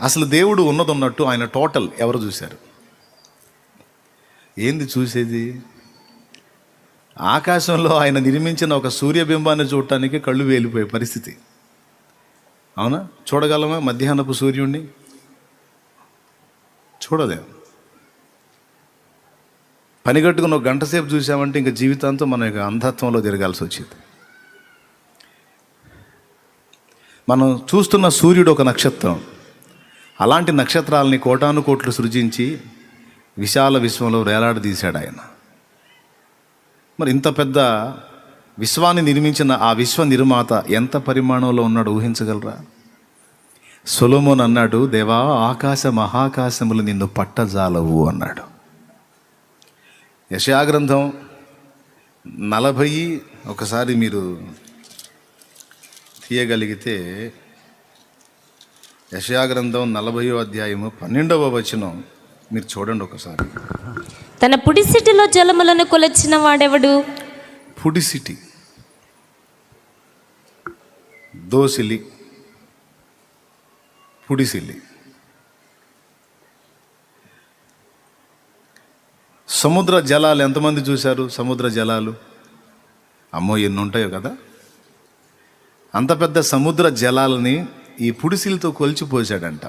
అసలు దేవుడు ఉన్నది ఉన్నట్టు ఆయన టోటల్ ఎవరు చూశారు? ఏంది చూసేది? ఆకాశంలో ఆయన నిర్మించిన ఒక సూర్యబింబాన్ని చూడటానికి కళ్ళు వేలిపోయే పరిస్థితి. అవునా? చూడగలమా? మధ్యాహ్నపు సూర్యుడిని చూడలేం. పని ఒక గంట సేపు చూసామంటే ఇంకా జీవితాంతం మన యొక్క అంధత్వంలో తిరగాల్సి వచ్చింది. మనం చూస్తున్న సూర్యుడు ఒక నక్షత్రం. అలాంటి నక్షత్రాలని కోటాను కోట్లు సృజించి విశాల విశ్వంలో వేలాడదీశాడు ఆయన. మరి ఇంత పెద్ద విశ్వాన్ని నిర్మించిన ఆ విశ్వ నిర్మాత ఎంత పరిమాణంలో ఉన్నాడు ఊహించగలరా? సొలోమోన్ అన్నాడు దేవా ఆకాశ మహాకాశములు నిన్ను పట్టజాలవు అన్నాడు. యశాగ్రంథం నలభై ఒకసారి మీరు తీయగలిగితే యశాగ్రంథం నలభయో అధ్యాయము పన్నెండవ వచనం. మీరు చూడండి ఒకసారి. తన పుడిసిటిలో జలములను కొలచిన వాడెవడు? పుడిసిటి దోసిలి. పుడిసిలి సముద్ర జలాలు ఎంతమంది చూశారు? సముద్ర జలాలు? అమ్మో ఎన్ని ఉంటాయో కదా. అంత పెద్ద సముద్ర జలాలని ఈ పుడిసిలతో కొలిచిపోసాడంట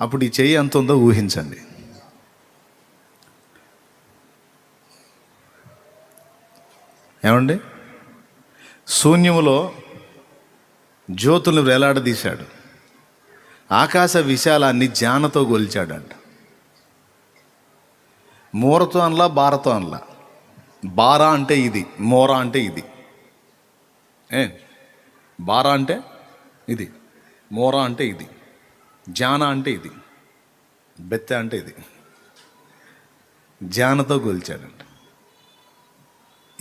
అప్పుడు ఈ చెయ్యి ఎంత ఉందో ఊహించండి. ఏమండి? శూన్యములో జ్యోతులు వేలాడదీశాడు. ఆకాశ విశాలాన్ని జానతో గొలిచాడంట. మూరతో అనలా బారతో అనలా. బారా అంటే ఇది మోరా అంటే ఇది. ఏ? బారా అంటే ఇది. మోర అంటే ఇది జాన అంటే ఇది బెత్తె అంటే ఇది. జానతో గొలిచాడంట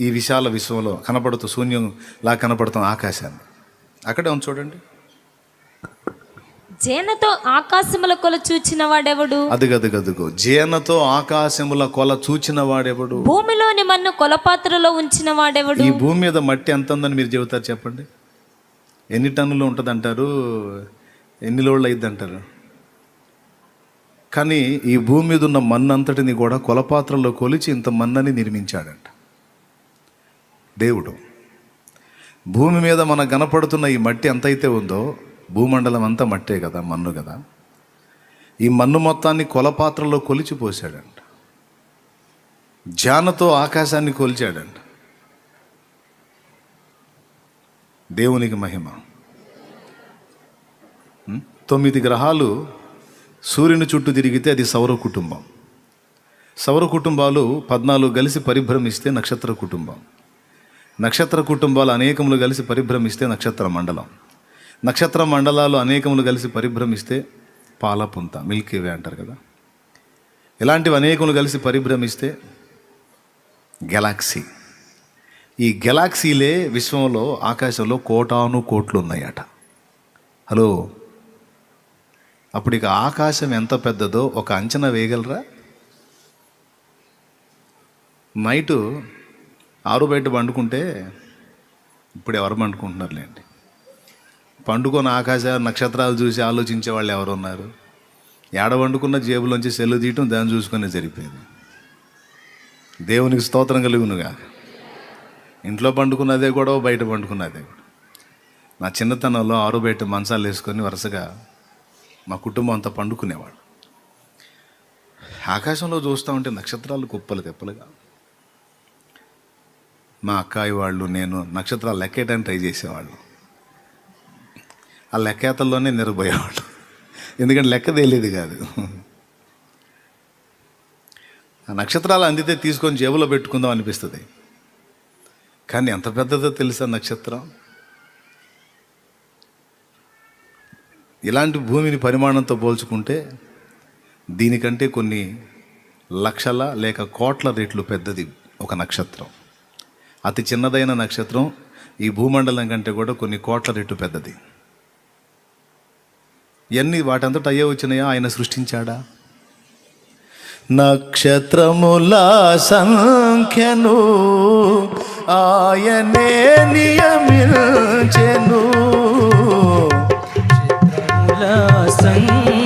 ఈ విశాల విశ్వంలో కనపడుతూ శూన్యంలా కనపడుతున్న ఆకాశాన్ని. అక్కడే ఉంది చూడండి. జేనతో ఆకాశముల కొల చూచిన వాడెవడు? అదుగదుగదుగో జీనతో ఆకాశముల కొల చూచిన వాడెవడు? భూమిలోని మన్ను కొలపాత్రలో ఉంచిన వాడెవడు? ఈ భూమి మీద మట్టి ఎంత ఉందని మీరు చెబుతారు చెప్పండి. ఎన్ని టన్నులు ఉంటుంది అంటారు ఎన్ని లోళ్ళు అయింది అంటారు కానీ ఈ భూమి మీద ఉన్న మన్ను అంతటిని కూడా కొలపాత్రలో కొలిచి ఇంత మన్నని నిర్మించాడంట. దేవుడు భూమి మీద మన కనపడుతున్న ఈ మట్టి ఎంతైతే ఉందో భూమండలం అంతా మట్టే కదా మన్ను కదా. ఈ మన్ను మొత్తాన్ని కొలపాత్రలో కొలిచి పోసాడంట జానతో ఆకాశాన్ని కొలిచాడంట. దేవునికి మహిమ. తొమ్మిది గ్రహాలు సూర్యుని చుట్టూ తిరిగితే అది సౌర కుటుంబం. సౌర కుటుంబాలు పద్నాలుగు కలిసి పరిభ్రమిస్తే నక్షత్ర కుటుంబం. నక్షత్ర కుటుంబాలు అనేకములు కలిసి పరిభ్రమిస్తే నక్షత్ర మండలం. నక్షత్ర మండలాలు అనేకములు కలిసి పరిభ్రమిస్తే పాలపుంత మిల్కీ వే అంటారు కదా. ఇలాంటివి అనేకములు కలిసి పరిభ్రమిస్తే గెలాక్సీ. ఈ గెలాక్సీలే విశ్వంలో ఆకాశంలో కోటాను కోట్లు ఉన్నాయట హలో? అప్పుడు ఇక ఆకాశం ఎంత పెద్దదో ఒక అంచనా వేయగలరా? నైటు ఆరు బయట పండుకుంటే ఇప్పుడు ఎవరు పండుకుంటున్నారులేండి? పండుకొని ఆకాశ నక్షత్రాలు చూసి ఆలోచించే వాళ్ళు ఎవరు ఉన్నారు ఏడ వండుకున్న జేబులోంచి సెల్లు తీయటం దాన్ని చూసుకునే జరిపోయింది దేవునికి స్తోత్రం కలుగునుగా. ఇంట్లో పండుకున్నదే కూడా బయట పండుకున్నదే కూడా నా చిన్నతనంలో ఆరు బయట మంచాలు వేసుకొని వరుసగా మా కుటుంబం అంతా పండుకునేవాడు ఆకాశంలో చూస్తూ ఉంటే నక్షత్రాలు కుప్పలు తెప్పలుగా. మా అక్కాయి వాళ్ళు నేను నక్షత్రాలు లెక్కేయడానికి ట్రై చేసేవాళ్ళు. ఆ లెక్కేతల్లోనే నిరబోయేవాళ్ళు ఎందుకంటే లెక్క తేలేదు కాదు. ఆ నక్షత్రాలు అందితే తీసుకొని జేబులో పెట్టుకుందాం అనిపిస్తుంది. కానీ ఎంత పెద్దదో తెలుసా నక్షత్రం? ఇలాంటి భూమిని పరిమాణంతో పోల్చుకుంటే దీనికంటే కొన్ని లక్షల లేక కోట్ల రెట్లు పెద్దది ఒక నక్షత్రం. అతి చిన్నదైన నక్షత్రం ఈ భూమండలం కంటే కూడా కొన్ని కోట్ల రెట్లు పెద్దది. ఇవన్నీ వాటంతట అయ్యే వచ్చినాయా ఆయన సృష్టించాడా? నక్షత్రముల సంఖ్యను ఆయనే నియమించెను. సంఖ్య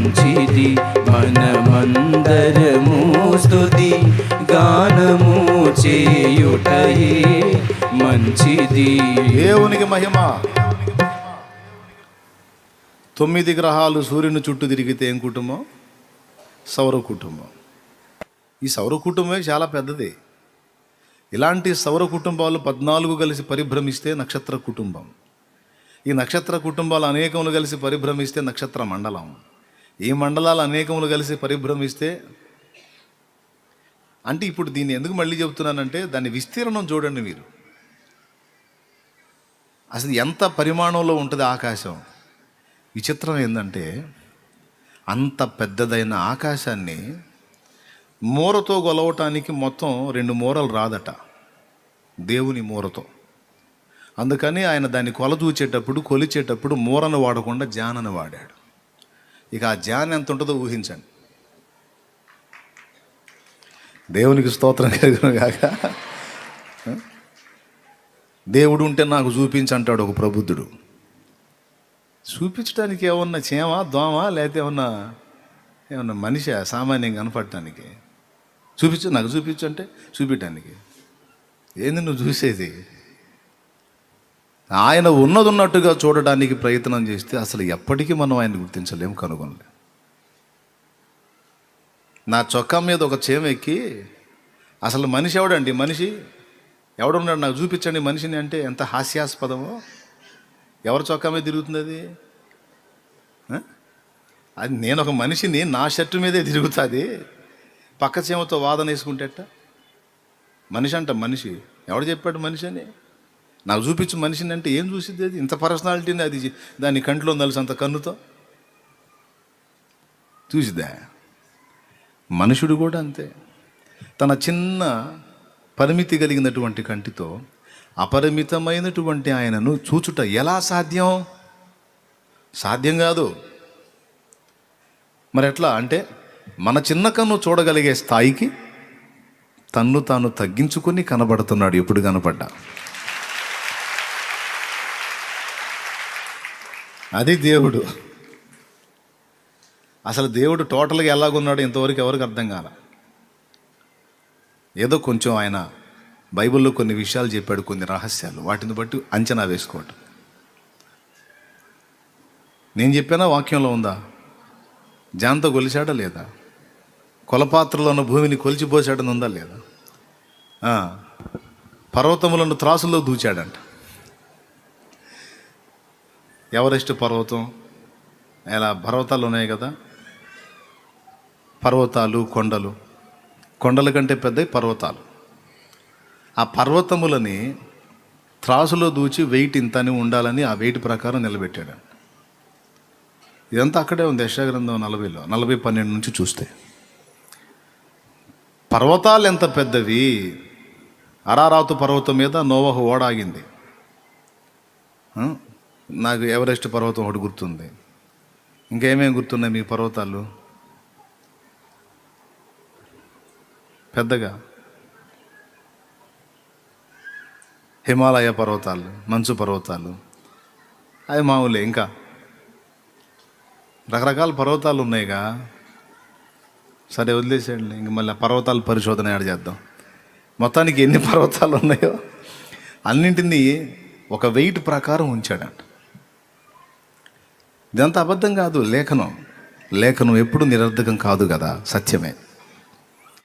మంచిది మనమందరము స్తుతి గానము చేయుటయే మంచిది. దేవునికి మహిమ. తొమ్మిది గ్రహాలు సూర్యుని చుట్టూ తిరిగితే ఏం కుటుంబం? సౌర కుటుంబం. ఈ సౌర కుటుంబమే చాలా పెద్దది. ఇలాంటి సౌర కుటుంబాలు పద్నాలుగు కలిసి పరిభ్రమిస్తే నక్షత్ర కుటుంబం. ఈ నక్షత్ర కుటుంబాలు అనేకములు కలిసి పరిభ్రమిస్తే నక్షత్ర మండలం. ఈ మండలాలు అనేకములు కలిసి పరిభ్రమిస్తే అంటే ఇప్పుడు దీన్ని ఎందుకు మళ్ళీ చెబుతున్నానంటే దాని విస్తీర్ణం చూడండి మీరు. అసలు ఎంత పరిమాణంలో ఉంటుంది ఆకాశం? విచిత్రం ఏంటంటే అంత పెద్దదైన ఆకాశాన్ని మూరతో గొలవటానికి మొత్తం రెండు మూరలు రాదట దేవుని మూరతో. అందుకని ఆయన దాన్ని కొలదూచేటప్పుడు కొలిచేటప్పుడు మూరను వాడకుండా జానను వాడాడు. ఇక ఆ ధ్యానం ఎంత ఉంటుందో ఊహించండి. దేవునికి స్తోత్రం కలిగిన కాక దేవుడు ఉంటే నాకు చూపించంటాడు ఒక ప్రబుద్ధుడు. చూపించడానికి ఏమన్నా చేమ దోమ లేకపోతే ఏమన్నా ఏమన్నా మనిషి సామాన్యంగా కనపడటానికి? చూపించు నాకు చూపించు అంటే చూపించడానికి ఏంది నువ్వు చూసేది? ఆయన ఉన్నది ఉన్నట్టుగా చూడడానికి ప్రయత్నం చేస్తే అసలు ఎప్పటికీ మనం ఆయన గుర్తించలేము కనుగొనలేం నా చొక్కా మీద ఒక చేమ ఎక్కి అసలు మనిషి ఎవడండి? మనిషి ఎవడున్నాడు? నాకు చూపించండి మనిషిని అంటే ఎంత హాస్యాస్పదమో. ఎవరి చొక్కా మీద తిరుగుతుంది అది? అది నేను ఒక మనిషిని నా షర్టు మీదే తిరుగుతుంది. పక్క చేమతో వాదన వేసుకుంటేట మనిషి అంట మనిషి. ఎవడు చెప్పాడు మనిషి అని నాకు చూపించు మనిషిని అంటే ఏం చూసిద్ది అది? ఇంత పర్సనాలిటీని అది దాని కంట్లో నలుసు అంత కన్నుతో? చూసిద్దా? మనుషుడు కూడా అంతే. తన చిన్న పరిమితి కలిగినటువంటి కంటితో అపరిమితమైనటువంటి ఆయనను చూచుట ఎలా సాధ్యం? సాధ్యం కాదు. మరి ఎట్లా అంటే మన చిన్న కన్ను చూడగలిగే స్థాయికి తన్ను తాను తగ్గించుకొని కనబడుతున్నాడు ఎప్పుడు కనపడ్డా. అది దేవుడు. అసలు దేవుడు టోటల్గా ఎలాగున్నాడో ఇంతవరకు ఎవరికి అర్థం కాల. ఏదో కొంచెం ఆయన బైబిల్లో కొన్ని విషయాలు చెప్పాడు కొన్ని రహస్యాలు. వాటిని బట్టి అంచనా వేసుకోవటం. నేను చెప్పిన వాక్యంలో ఉందా? జాన్తో కొలిచాడా లేదా? కొలపాత్రలో ఉన్న భూమిని కొలిచిపోసాడని ఉందా లేదా పర్వతములను త్రాసుల్లో దూచాడంట. ఎవరెస్ట్ పర్వతం? ఇలా పర్వతాలు ఉన్నాయి కదా. పర్వతాలు కొండలు. కొండల కంటే పెద్దవి పర్వతాలు. ఆ పర్వతములని త్రాసులో దూచి వెయిట్ ఇంత అని ఉండాలని ఆ వెయిట్ ప్రకారం నిలబెట్టాడు. ఇదంతా అక్కడే ఉంది యశాగ్రంథం నలభైలో. నలభై పన్నెండు నుంచి చూస్తే. పర్వతాలు ఎంత పెద్దవి? అరారాతు పర్వతం మీద నోవహు ఓడాగింది నాకు ఎవరెస్ట్ పర్వతం ఒకటి గుర్తుంది. ఇంకేమేమి గుర్తున్నాయి మీ పర్వతాలు? పెద్దగా. హిమాలయ పర్వతాలు మంచు పర్వతాలు. అవి మామూలే ఇంకా. రకరకాల పర్వతాలు ఉన్నాయిగా. సరే వదిలేసేయండి. ఇంక మళ్ళీ పర్వతాల పరిశోధన యాడ్ చేద్దాం. మొత్తానికి ఎన్ని పర్వతాలు ఉన్నాయో? అన్నింటినీ ఒక వెయిట్ ప్రకారం ఉంచాడంట. ఇదంతా అబద్ధం కాదు లేఖనం. లేఖనం ఎప్పుడు నిరర్ధకం కాదు కదా సత్యమే.